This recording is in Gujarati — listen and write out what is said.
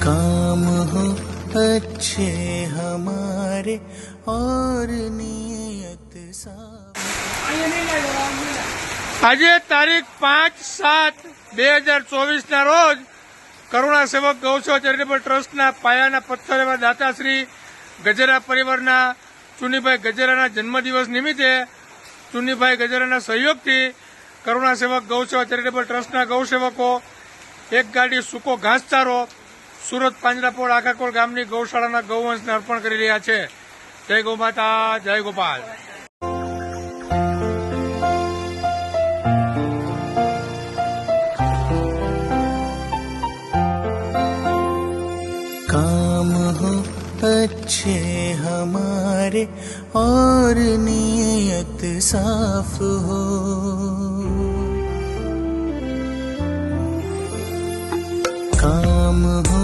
काम हो, अच्छे हमारे और नियत આજે તારીખ પાંચ સાત બે હજાર ચોવીસના રોજ કરુણા સેવક ગૌસો ચેરિટેબલ ટ્રસ્ટના પાયાના પથ્થર એવા દાતાશ્રી ગજેરા પરિવારના ચુનીભાઈ ગજેરાના જન્મદિવસ નિમિત્તે ચુનીભાઈ ગજેરાના સહયોગથી કરુણા સેવક ગૌસેવા ચેરિટેબલ ટ્રસ્ટના ગૌસેવકો એક ગાડી સૂકો ઘાસચારો સુરત પાંજરાપોળ આખાકોળ ગામની ગૌશાળાના ગૌવંશને અર્પણ કરી રહ્યા છે જય ગૌ માતા જય ગોપાલ काम हो अच्छे हमारे और नीयत साफ हो काम हो